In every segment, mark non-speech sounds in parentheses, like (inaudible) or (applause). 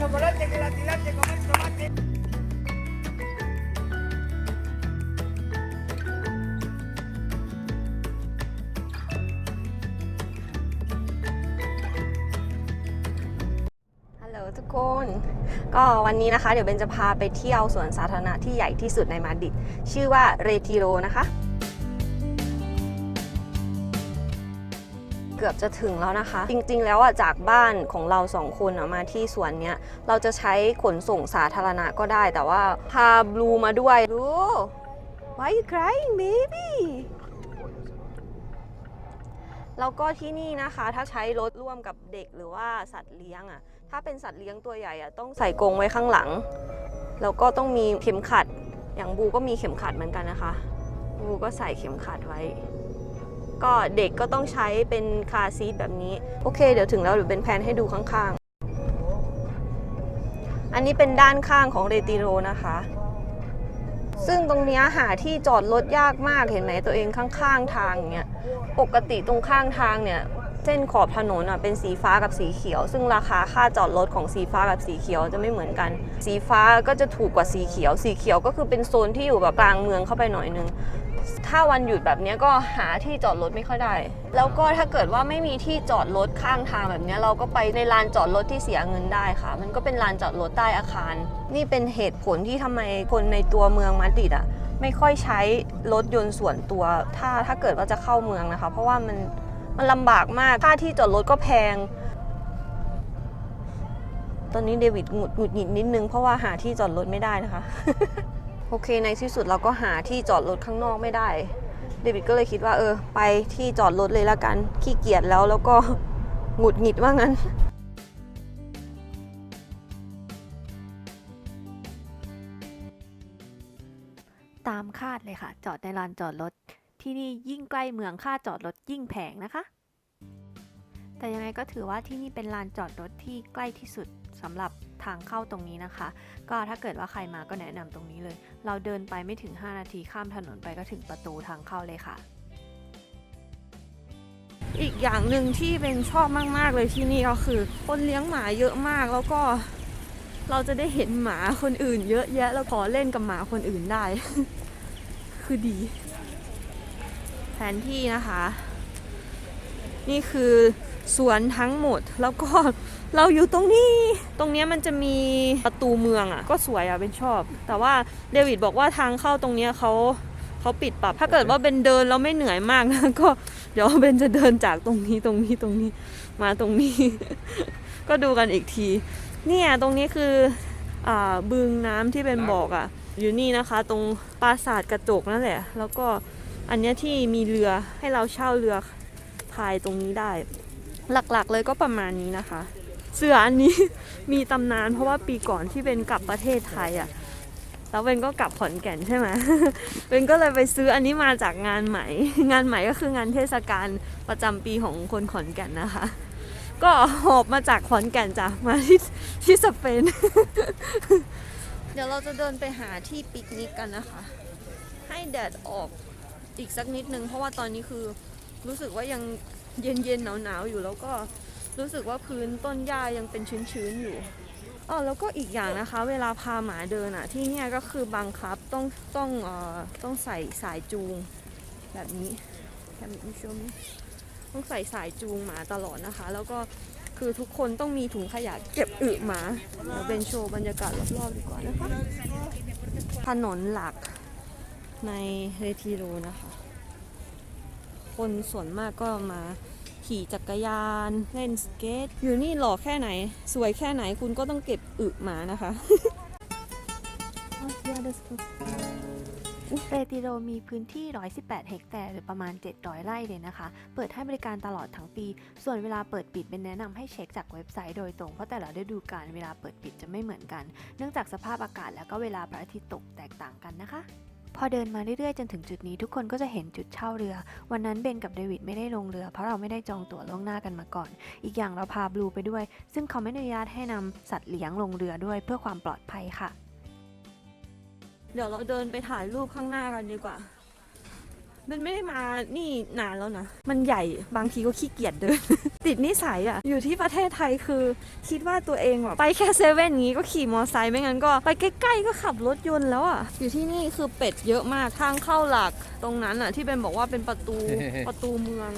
chocolate que la tiraste con el tomate. ฮัลโหลทุกคน ก็วันนี้นะคะ เดี๋ยวเบนจะพาไปเที่ยวสวนสาธารณะที่ใหญ่ที่สุดในมาดริด ชื่อว่าเรติโรนะคะ เกือบจะถึงแล้วนะคะ จริงๆ แล้วอะจากบ้านของเราสองคนอะมาที่สวนเนี้ยเราจะใช้ขนส่งสาธารณะก็ได้ แต่ว่าพาบลูมาด้วยบลู why you crying baby แล้วก็ที่นี่นะคะถ้าใช้รถร่วมกับเด็กหรือว่าสัตว์เลี้ยงอะถ้าเป็นสัตว์เลี้ยงตัวใหญ่อะต้องใส่กรงไว้ข้างหลัง แล้วก็ต้องมีเข็มขัด อย่างบูก็มีเข็มขัดเหมือนกันนะคะ บูก็ใส่เข็มขัดไว้ ก็เด็กก็ต้องใช้เป็นคาซีทแบบนี้ โอเค เดี๋ยวถึงแล้วเดี๋ยวเป็นแพนให้ดูข้างๆ อันนี้เป็นด้านข้างของเรติโรนะคะ ซึ่งตรงนี้หาที่จอดรถยากมากเห็นไหมตัวเองข้างๆทางเนี้ยปกติตรงข้างทางเนี่ยเส้นขอบถนนอะเป็นสีฟ้ากับสีเขียว ซึ่งราคาค่าจอดรถของสีฟ้ากับสีเขียวจะไม่เหมือนกัน สีฟ้าก็จะถูกกว่าสีเขียว สีเขียวก็คือเป็นโซนที่อยู่แบบกลางเมืองเข้าไปหน่อยนึง ถ้าวันหยุดแบบนี้ก็หาที่จอดรถไม่ค่อยได้ แล้วก็ถ้าเกิดว่าไม่มีที่จอดรถข้างทางแบบนี้เราก็ไปในลานจอดรถที่เสียเงินได้ค่ะ มันก็เป็นลานจอดรถใต้อาคาร นี่เป็นเหตุผลที่ทำไมคนในตัวเมืองมาดริดอะไม่ค่อยใช้รถยนต์ส่วนตัว ถ้าถ้าเกิดว่าจะเข้าเมืองนะคะ เพราะว่ามันมันลำบากมากค่าที่จอดรถก็แพง ตอนนี้เดวิดหงุดหงิดนิดนึงเพราะว่าหาที่จอดรถไม่ได้นะคะ โอเคในที่สุดเราก็หาที่จอดรถข้างนอกไม่ได้ เดวิดก็เลยคิดว่าเออ ไปที่จอดรถเลยละกัน ขี้เกียจแล้วแล้วก็หงุดหงิดว่างั้นตามคาดเลยค่ะ จอดในลานจอดรถ ที่นี่ยิ่งใกล้เมืองค่าจอดรถยิ่งแพงนะคะ แต่ยังไงก็ถือว่าที่นี่เป็นลานจอดรถที่ใกล้ที่สุดสำหรับ ทางเข้าตรงนี้นะคะ ก็ถ้าเกิดว่าใครมาก็แนะนำตรงนี้เลย เราเดินไปไม่ถึง 5 นาทีข้ามถนนไปก็ถึงประตูทางเข้าเลยค่ะ อีกอย่างหนึ่งที่เป็นชอบมากๆเลยที่นี่ก็คือ คนเลี้ยงหมาเยอะมากแล้วก็เราจะได้เห็นหมาคนอื่น เยอะแยะแล้วขอเล่นกับหมาคนอื่นได้ คือดี แผนที่นะคะ นี่คือ สวนทั้งหมดแล้วก็เราอยู่ตรงนี้ ตรงนี้มันจะมีประตูเมืองอะ่ะ ก็สวยอะ่ะเป็นชอบ แต่ว่าเดวิดบอกว่าทางเข้าตรงนี้เขาเขาปิดปรับ ถ้าเกิดว่าเบนเดินแล้วไม่เหนื่อยมากนะก็เดี๋ยวเบนจะเดินจากตรงนี้ตรงนี้ตรงนี้มาตรงนี้ ก็ดูกันอีกที เนี่ยตรงนี้คืออ่าบึงน้ำที่เป็นบอกอะ่ะ อยู่นี่นะคะ ตรงปราสาทกระจกนั่นแหละ แล้วก็อันนี้ที่มีเรือให้เราเช่าเรือพายตรงนี้ได้ หลักๆเลยก็ประมาณนี้นะคะ เสืออันนี้ มีตำนานเพราะว่าปีก่อนที่เป็นกลับประเทศไทยอะ่ะแล้วเบนก็กลับขอนแก่นใช่ไหมเบนก็เลยไปซื้ออันนี้มาจากงานไหม งานไหมก็คืองานเทศกาลประจำปีของคนขอนแก่นนะคะ ก็หอบมาจากขอนแก่นจ้ะมาที่ที่สเปน เดี๋ยวเราจะเดินไปหาที่ปิกนิกกันนะคะ ให้แดดออกอีกสักนิดนึง เพราะว่าตอนนี้คือรู้สึกว่ายัง เย็นเย็นหนาวหนาวๆอยู่แล้วก็รู้สึกว่าพื้นต้นหญ้ายังเป็นชื้นๆอยู่อ๋อแล้วก็อีกอย่างนะคะ เวลาพาหมาเดินอะที่เนี่ยก็คือบังคับต้องต้องเอ่อต้องใส่สายจูงแบบนี้แคมมิชมต้องใส่สายจูงหมาตลอดนะคะ แล้วก็คือทุกคนต้องมีถุงขยะเก็บอึหมาเดี๋ยวเป็นโชว์บรรยากาศรอบๆดีกว่านะคะถนนหลักในเรทิโรนะคะ คนส่วนมากก็มาขี่จักรยานเล่นสเก็ตอยู่นี่หล่อแค่ไหน สวยแค่ไหนคุณก็ต้องเก็บอึมานะคะเรติโรมีพื้นที่ 118 เฮกแตร์หรือประมาณ 700 ไร่เลยนะคะ เปิดให้บริการตลอดทั้งปี ส่วนเวลาเปิดปิดเป็นแนะนำให้เช็คจากเว็บไซต์โดยตรง เพราะแต่ละฤดูกาลเวลาเปิดปิดจะไม่เหมือนกัน เนื่องจากสภาพอากาศและก็เวลาพระอาทิตย์ตกแตกต่างกันนะคะ พอเดินมาเรื่อยๆ จนถึงจุดนี้ทุกคนก็จะเห็นจุดเช่าเรือ วันนั้นเบนกับเดวิดไม่ได้ลงเรือ เพราะเราไม่ได้จองตั๋วล่วงหน้ากันมาก่อน อีกอย่างเราพาบลูไปด้วย ซึ่งเขาไม่อนุญาตให้นำสัตว์เลี้ยงลงเรือด้วยเพื่อความปลอดภัยค่ะ เดี๋ยวเราเดินไปถ่ายรูปข้างหน้ากันดีกว่า มันไม่ได้มานี่นานแล้วนะ มันใหญ่บางทีก็ขี้เกียจเดิน ติดนิสัยอะอยู่ที่ประเทศไทยคือ คิดว่าตัวเองแบบไปแค่เซเว่นงี้ก็ขี่มอไซค์ไม่งั้นก็ไปใกล้ๆก็ขับรถยนต์แล้วอะอยู่ที่นี่คือเป็ดเยอะมากทางเข้าหลักตรงนั้นอะที่เป็นบอกว่าเป็นประตูประตูเมือง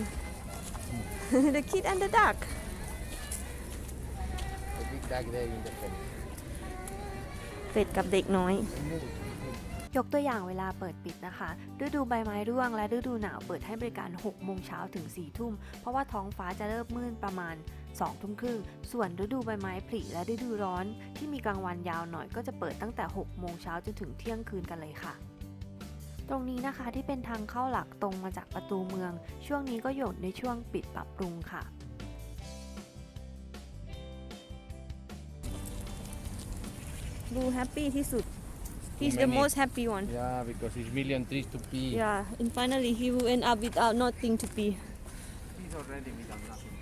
The Kid and the Duck The big duck there in the front. เป็ดกับเด็กน้อย ยกตัวอย่างเวลาเปิดปิดนะคะ ฤดูใบไม้ร่วงและฤดูหนาวเปิดให้บริการ 6 โมงเช้าถึง 4 ทุ่ม เพราะว่าท้องฟ้าจะเริ่มมืดประมาณ 2 ทุ่มครึ่ง ส่วนฤดูใบไม้ผลิและฤดูร้อน ที่มีกลางวันยาวหน่อยก็จะเปิดตั้งแต่ 6 โมงเช้าจนถึงเที่ยงคืนกันเลยค่ะตรงนี้นะคะที่เป็นทางเข้าหลักตรงมาจากประตูเมือง ช่วงนี้ก็อยู่ในช่วงปิดปรับปรุงค่ะ ดูแฮปปี้ที่สุด He's the Many. most happy one Yeah, because it's million trees to pee. Yeah and finally he will end up without nothing to be He's already without nothing.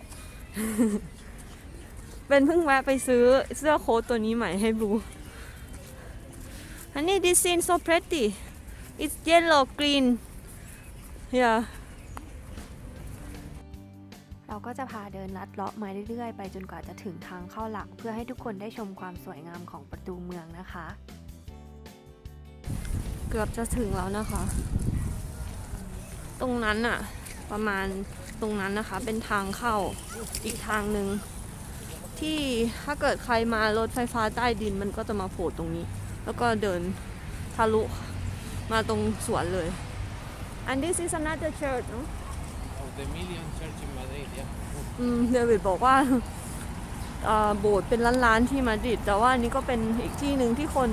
เป็นเพิ่งแวะไปซื้อเสื้อโค้ทตัวนี้ใหม่ให้บลูอันนี้ this scene so pretty it's yellow green yeah เราก็จะพาเดินลัดเลาะมาเรื่อยๆ ไปจนกว่าจะถึงทางเข้าหลัก เพื่อให้ทุกคนได้ชมความสวยงามของประตูเมืองนะคะ เกือบจะถึงแล้วนะคะ ตรงนั้นอะประมาณตรงนั้นนะคะ เป็นทางเข้าอีกทางหนึ่งที่ถ้าเกิดใครมารถไฟฟ้าใต้ดินมันก็จะมาโผล่ตรงนี้ แล้วก็เดินทะลุมาตรงสวนเลย and this is another church เนอะ Oh, the million church in Madrid, yeah. อืมเดวิดบอกว่าเอ่อโบสถ์เป็นล้านๆที่มาดริดแต่ว่าอันนี้ก็เป็นอีกที่หนึ่งที่คน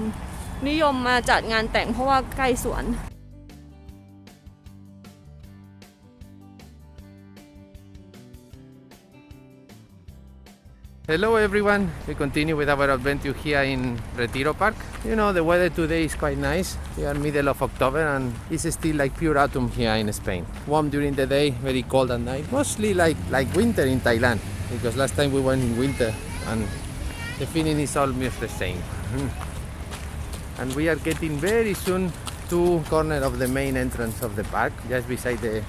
นิยมมาจัดงานแต่งเพราะว่าใกล้สวน Hello everyone, we continue with our adventure here in Retiro Park. You know, the weather today is quite nice. We are middle of October and it's still like pure autumn here in Spain. Warm during the day, very cold at night. Mostly like, like winter in Thailand because last time we went in winter and the feeling is almost the same. And we are getting very soon to corner of the main entrance of the park, just beside the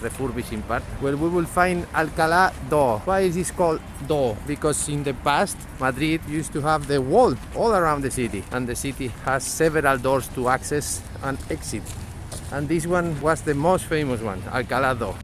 refurbishing part, where we will find Alcalá Do. Why is this called Do? Because in the past, Madrid used to have the wall all around the city, and the city has several doors to access and exit. And this one was the most famous one, Alcalá Do.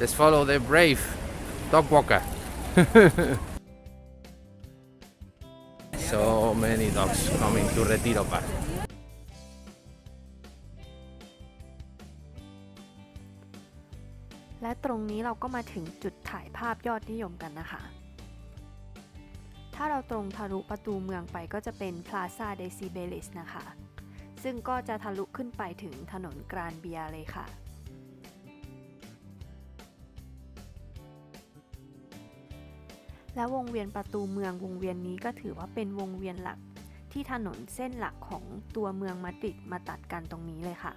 Let's follow the brave dog walker. so many dogs coming to Retiro Park. และตรงนี้เราก็มาถึงจุดถ่ายภาพยอดนิยมกันนะคะ ถ้าเราตรงทะลุประตูเมืองไปก็จะเป็น Plaza de Cibeles นะคะ ซึ่งก็จะทะลุขึ้นไปถึงถนนกรานเบียเลยค่ะ และวงเวียนประตูเมืองวงเวียนนี้ก็ถือว่าเป็นวงเวียนหลักที่ถนนเส้นหลักของตัวเมืองมาดริดมาตัดกันตรงนี้เลยค่ะ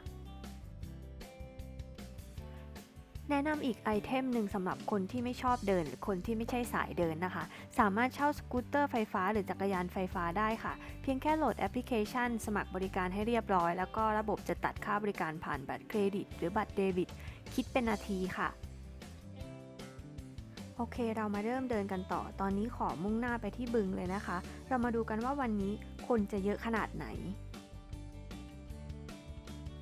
แนะนำอีกไอเทมหนึ่งสำหรับคนที่ไม่ชอบเดิน หรือคนที่ไม่ใช่สายเดินนะคะ สามารถเช่าสกูตเตอร์ไฟฟ้าหรือจักรยานไฟฟ้าได้ค่ะ เพียงแค่โหลดแอปพลิเคชัน สมัครบริการให้เรียบร้อย แล้วก็ระบบจะตัดค่าบริการผ่านบัตรเครดิต หรือบัตรเดบิต คิดเป็นนาทีค่ะ โอเค เรามาเริ่มเดินกันต่อ ตอนนี้ขอมุ่งหน้าไปที่บึงเลยนะคะ เรามาดูกันว่าวันนี้คนจะเยอะขนาดไหน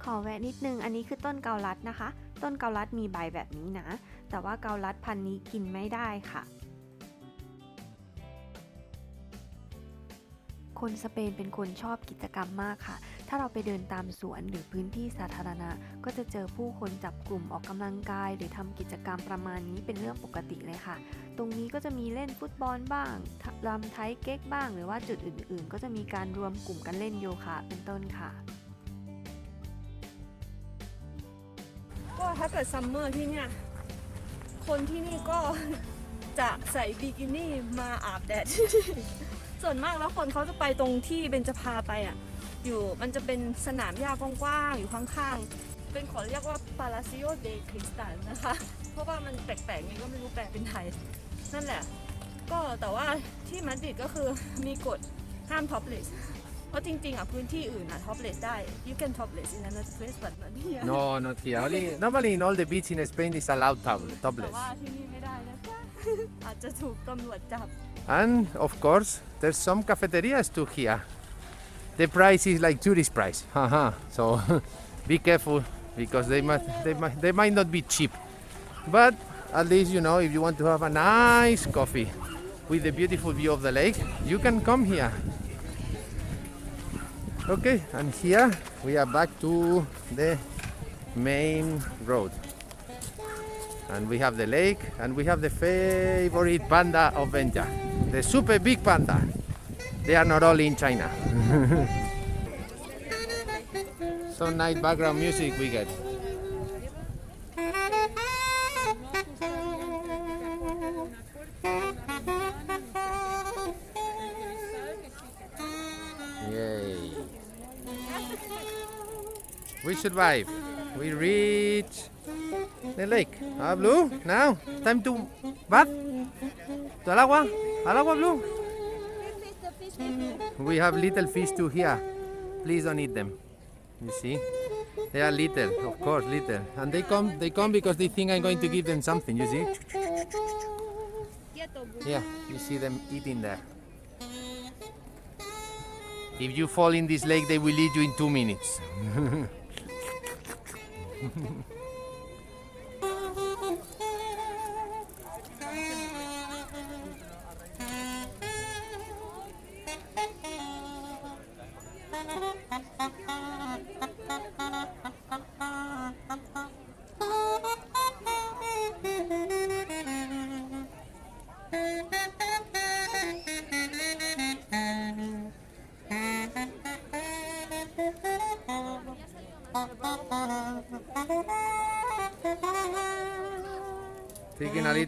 ขอแวะนิดนึง อันนี้คือต้นเกาลัดนะคะ ต้นเกาลัดมีใบแบบนี้นะ แต่ว่าเกาลัดพันนี้กินไม่ได้ค่ะ คนสเปนเป็นคนชอบกิจกรรมมากค่ะ ถ้าเราไปเดินตามสวนหรือพื้นที่สาธารณะ ก็จะเจอผู้คนจับกลุ่มออกกำลังกาย หรือทำกิจกรรมประมาณนี้เป็นเรื่องปกติเลยค่ะ ตรงนี้ก็จะมีเล่นฟุตบอลบ้างรำไทยเก๊กบ้าง หรือว่าจุดอื่น ๆ ก็จะมีการรวมกลุ่มกันเล่นโยคะเป็นต้นค่ะก็ถ้าเกิดซัมเมอร์ที่เนี่ย คนที่นี่ก็จะใส่บิกินี่มาอาบแดด ส่วนมากแล้วคนเขาจะไปตรงที่เบนจะพาไปอะ อยู่มันจะเป็นสนามหญ้ากว้างๆอยู่ข้างๆ เป็นขอเรียกว่า Palacio de Cristal นะคะ เพราะว่ามันแปลกๆนี้ก็ไม่รู้แปลเป็นไทย นั่นแหละ ก็แต่ว่าที่มาดริดก็คือมีกฎห้ามท็อปเลสเพราะจริงๆอะพื้นที่อื่นอะท็อปเลสได้ you can topless in another place but not here No, not here. Only normally in all the beach in Spain is allowed top, แต่ topless. ว่าที่นี่ไม่ได้นะจ๊ะอาจจะถูกตำรวจจับ And of course, there's some cafeterias too here. The price is like tourist price. (laughs) So (laughs) be careful because they might, they might they might not be cheap. But at least you know if you want to have a nice coffee with the beautiful view of the lake, you can come here. Okay, and here we are back to the main road. And we have the lake and we have the favorite panda of Benja, the super big panda. They are not only in China. (laughs) so nice background music we get. Yay. We survive. We reach the lake. Ah, Blue, now time to bath. To al agua, al agua, Blue. We have little fish too here. Please don't eat them. You see, they are little, of course, little, and they come. They come because they think I'm going to give them something. You see? Yeah, you see them eating there. If you fall in this lake, they will eat you in two minutes. (laughs)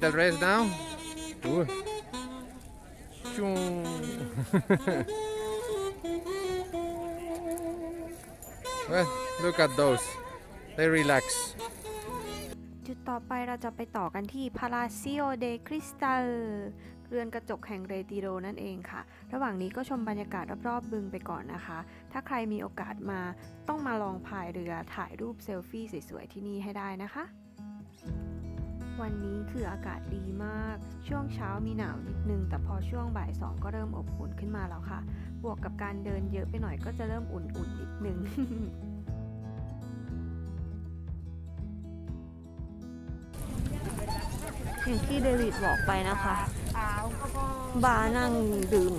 Taking a little rest now. Ooh. Choo. well, look at those. They relax. จุดต่อไปเราจะไปต่อกันที่ Palacio de Cristal เรือนกระจกแห่งเรติโรนั่นเองค่ะ ระหว่างนี้ก็ชมบรรยากาศรอบๆบึงไปก่อนนะคะ ถ้าใครมีโอกาสมาต้องมาลองพายเรือถ่ายรูปเซลฟี่สวยๆที่นี่ให้ได้นะคะ วันนี้คืออากาศดีมาก ช่วงเช้ามีหนาวนิดนึง แต่พอช่วงบ่ายสองก็เริ่มอบอุ่นขึ้นมาแล้วค่ะ บวกกับการเดินเยอะไปหน่อยก็จะเริ่มอุ่นๆนิดนึงอย่างที่เดวิดบอกไปนะคะ บาร์นั่งดื่ม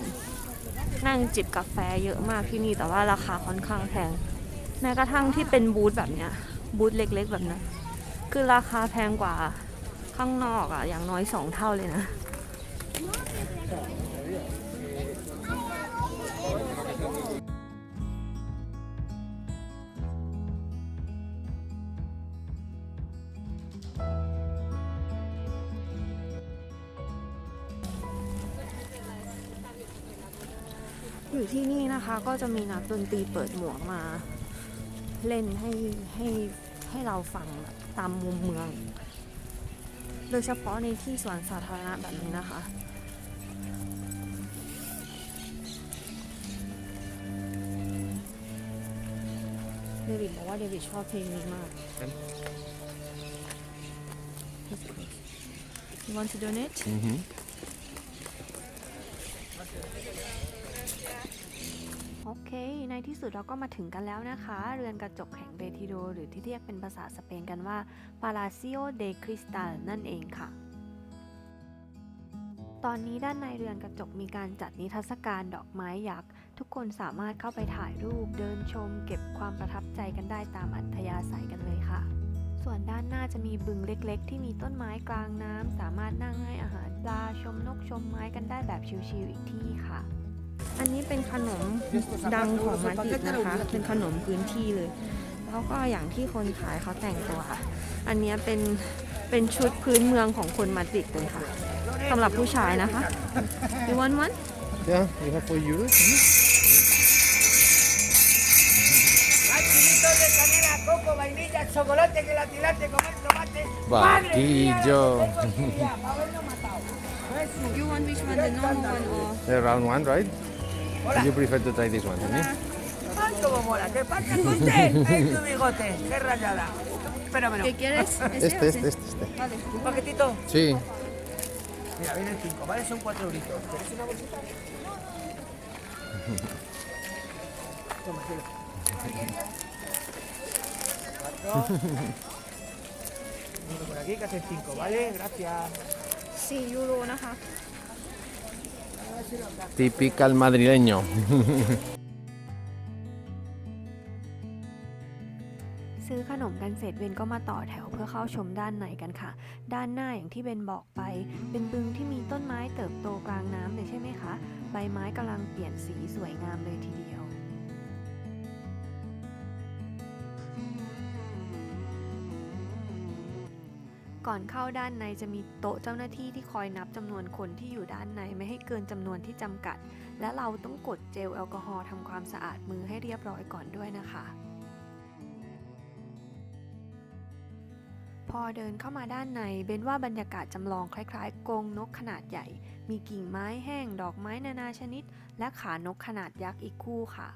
นั่งจิบกาแฟเยอะมากที่นี่แต่ว่าราคาค่อนข้างแพงแม้กระทั่งที่เป็นบูธแบบเนี้ยบูธเล็กๆแบบนั้นคือราคาแพงกว่า ข้างนอกอะอย่างน้อยสองเท่าเลยนะ อยู่ที่นี่นะคะก็จะมีนักดนตรีเปิดหมวกมา เล่นให้ให้ให้เราฟังแบบตามมุมเมือง โดยเฉพาะในที่สวนสาธารณะแบบนี้นะคะ เดวิดบอกว่าเดวิดชอบเพลงนี้มาก You want to donate? Mm-hmm. เค ในที่สุดเราก็มาถึงกันแล้วนะคะ เรือนกระจกแห่งเรติโด หรือที่เรียกเป็นภาษาสเปนกันว่า Palacio de Cristal นั่นเองค่ะ ตอนนี้ด้านในเรือนกระจกมีการจัดนิทรรศการดอกไม้ยักษ์ ทุกคนสามารถเข้าไปถ่ายรูป เดินชม เก็บความประทับใจกันได้ตามอัธยาศัยกันเลยค่ะ ส่วนด้านหน้าจะมีบึงเล็กๆ ที่มีต้นไม้กลางน้ำสามารถนั่งให้อาหารปลาชมนกชมไม้กันได้แบบชิลๆอีกที่ค่ะ อันนี้เป็นขนมดังของมาดริดนะคะ เป็นขนมพื้นที่เลย แล้วก็อย่างที่คนขายเขาแต่งตัวอันเนี้ยเป็นเป็นชุดพื้นเมืองของคนมาดริดเลยค่ะสำหรับผู้ชายนะคะ You want one? Yeah, we have for you. Five kilitos de canela, coco, vainilla, chocolate, gelatinate, comer tomate. Bah, ¡Madre mía, Guillo. lo que tengo aquí ya, para haberlo matado! Jesús. you want which one the normal one or The round one, right? Hola. You prefer to try this one. Ay, cómo mola, qué pasa con Ay, (laughs) tu bigote, qué rayada. ¿Qué quieres? (laughs) Este, este, este, este. Vale. ¿Un paquetito? Sí. Mira, vienen cinco, ¿vale? Son cuatro gritos. ¿Querés una bolsita? (laughs) Toma, Cuatro. Uno por aquí, que hacen cinco, ¿vale? Gracias. Sí, euro, una. Typical madrileño. ซื้อขนมกันเสร็จเบนก็มาต่อแถวเพื่อเข้าชมด้านในกันค่ะ ด้านหน้าอย่างที่เบนบอกไป เป็นบึงที่มีต้นไม้เติบโตกลางน้ำเลยใช่ไหมคะ ใบไม้กำลังเปลี่ยนสีสวยงามเลยทีเดียว ก่อนเข้าด้านในจะมีโต๊ะเจ้าหน้าที่ที่คอยนับจำนวนคนที่อยู่ด้านในไม่ให้เกินจำนวนที่จำกัด และเราต้องกดเจลแอลกอฮอล์ทำความสะอาดมือให้เรียบร้อยก่อนด้วยนะคะ พอเดินเข้ามาด้านในเบนว่าบรรยากาศจำลองคล้ายๆกรงนกขนาดใหญ่ มีกิ่งไม้แห้ง ดอกไม้นานาชนิด และขานกขนาดยักษ์อีกคู่ค่ะ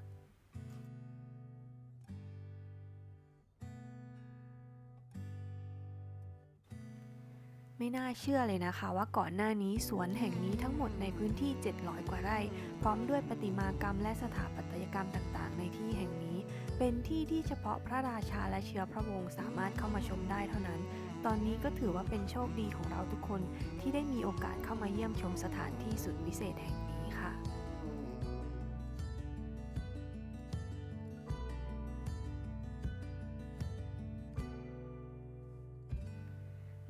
ไม่น่าเชื่อเลยนะคะ ว่าก่อนหน้านี้สวนแห่งนี้ทั้งหมดในพื้นที่ 700 กว่าไร่ พร้อมด้วยประติมากรรมและสถาปัตยกรรมต่างๆ ในที่แห่งนี้ เป็นที่ที่เฉพาะพระราชาและเชื้อพระวงศ์สามารถเข้ามาชมได้เท่านั้น ตอนนี้ก็ถือว่าเป็นโชคดีของเราทุกคนที่ได้มีโอกาสเข้ามาเยี่ยมชมสถานที่สุดวิเศษแห่ง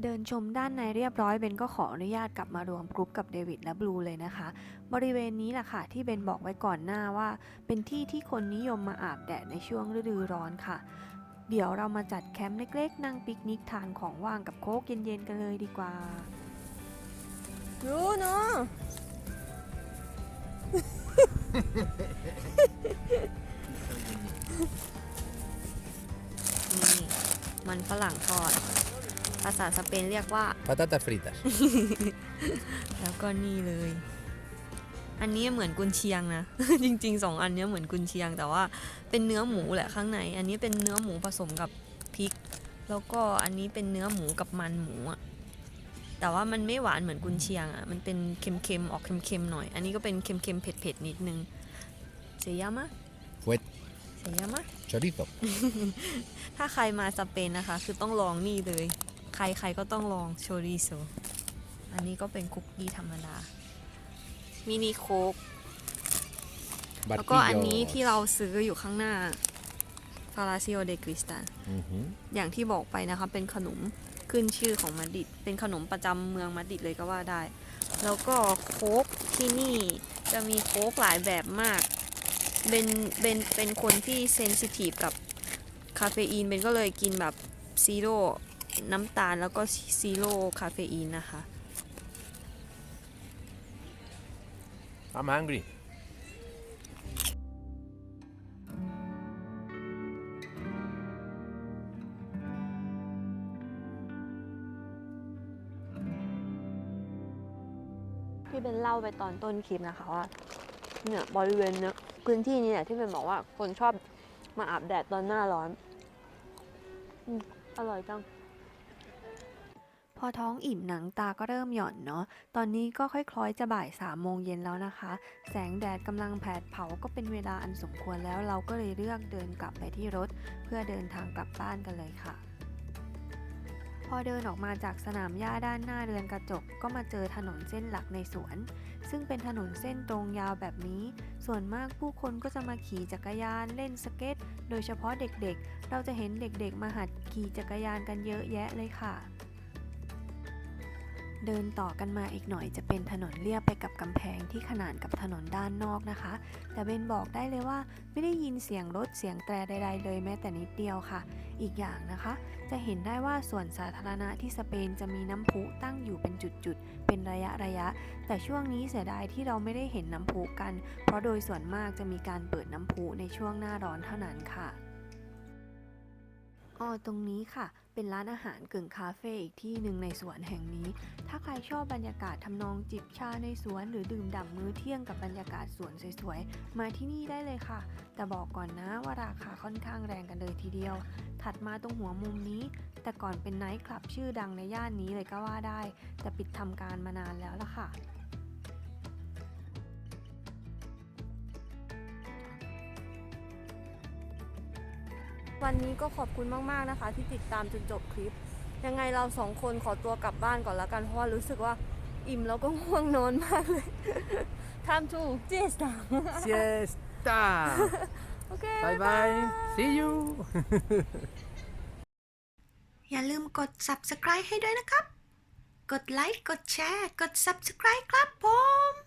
เดินชมด้านในเรียบร้อยเบนก็ขออนุญาตกลับมารวมกรุ๊ปกับเดวิดและบลูเลยนะคะ บริเวณนี้แหละค่ะที่เบนบอกไว้ก่อนหน้าว่า เป็นที่ที่คนนิยมมาอาบแดดในช่วงฤดูร้อนค่ะ เดี๋ยวเรามาจัดแคมป์เล็กๆ นั่งปิกนิกทานของว่างกับโค้กเย็นๆกันเลยดีกว่า รู้เนาะ นี่มันฝรั่งทอดภาษาสเปนเรียกว่า Patatas fritas. แล้วก็นี่เลย อันนี้เหมือนกุนเชียงนะ จริงๆสองอันเนี้ยเหมือนกุนเชียง แต่ว่าเป็นเนื้อหมูแหละข้างใน อันนี้เป็นเนื้อหมูผสมกับพริก แล้วก็อันนี้เป็นเนื้อหมูกับมันหมูอะแต่ว่ามันไม่หวานเหมือนกุนเชียงอะมันเป็นเค็มๆออกเค็มๆหน่อย อันนี้ก็เป็นเค็มๆเผ็ดๆนิดนึงเสียมะ Fuet เสียมะ chorizo. ถ้าใครมาสเปนนะคะ คือต้องลองนี่เลย ใครๆก็ต้องลองโชริโซอันนี้ก็เป็นคุกกี้ธรรมดา มินิโคกแล้วก็อันนี้ที่เราซื้ออยู่ข้างหน้า p a l a c i o de Cristal Ujú. อย่างที่บอกไปนะคะ เป็นขนมขึ้นชื่อของมาดริดเป็นขนมประจำเมืองมาดริดเลยก็ว่าได้ แล้วก็โค้กที่นี่จะมีโค้กหลายแบบมาก เป็นเป็นเป็นคนที่เซนซิทีฟกับคาเฟอีนเบนก็เลยกินแบบซีโร่ น้ำตาลแล้วก็ซีโร่คาเฟอีนนะคะ I'm hungry. ที่เป็นเล่าไปตอนต้นคลิปนะคะว่าเนี่ยบริเวณเนี้ยพื้นที่นี้แหละที่เป็นบอกว่าคนชอบมาอาบแดดตอนหน้าร้อนอมอร่อยจัง พอท้องอิ่มหนังตาก็เริ่มหย่อนเนาะ ตอนนี้ก็ค่อยคล้อยจะบ่ายสามโมงเย็นแล้วนะคะ แสงแดดกำลังแผดเผาก็เป็นเวลาอันสมควรแล้วเราก็เลยเลือกเดินกลับไปที่รถ เพื่อเดินทางกลับบ้านกันเลยค่ะ พอเดินออกมาจากสนามหญ้าด้านหน้าเรือนกระจกก็มาเจอถนนเส้นหลักในสวน ซึ่งเป็นถนนเส้นตรงยาวแบบนี้ ส่วนมากผู้คนก็จะมาขี่จักรยานเล่นสเก็ต โดยเฉพาะเด็กๆ เราจะเห็นเด็กๆมาหัดขี่จักรยานกันเยอะแยะเลยค่ะ เดินต่อกันมาอีกหน่อยจะเป็นถนนเลียบไปกับกำแพงที่ขนานกับถนนด้านนอกนะคะ แต่เบนบอกได้เลยว่าไม่ได้ยินเสียงรถเสียงแตรใด ๆ เลยแม้แต่นิดเดียวค่ะ อีกอย่างนะคะ จะเห็นได้ว่าส่วนสาธารณะที่สเปนจะมีน้ำพุตั้งอยู่เป็นจุดๆ เป็นระยะระยะ แต่ช่วงนี้เสียดายที่เราไม่ได้เห็นน้ำพุกัน เพราะโดยส่วนมากจะมีการเปิดน้ำพุในช่วงหน้าร้อนเท่านั้นค่ะอ๋อตรงนี้ค่ะ เป็นร้านอาหารกึ่งคาเฟ่อีกที่หนึ่งในสวนแห่งนี้ ถ้าใครชอบบรรยากาศทำนองจิบชาในสวน หรือดื่มด่ำมื้อเที่ยงกับบรรยากาศสวนสวยๆ มาที่นี่ได้เลยค่ะ แต่บอกก่อนนะว่าราคาค่อนข้างแรงกันเลยทีเดียว ถัดมาตรงหัวมุมนี้ แต่ก่อนเป็นไนท์คลับชื่อดังในย่านนี้เลยก็ว่าได้ แต่ปิดทำการมานานแล้วล่ะค่ะ วันนี้ก็ขอบคุณมากๆนะคะ ที่ติดตามจนจบคลิป ยังไงเราสองคนขอตัวกลับบ้านก่อนแล้วกัน เพราะว่ารู้สึกว่าอิ่มแล้วก็ง่วงนอนมากเลย time to siesta Siesta. โอเค bye bye. See you. อย่าลืมกด subscribe ให้ด้วยนะครับ กดไลค์ กดแชร์ กด subscribe ครับผม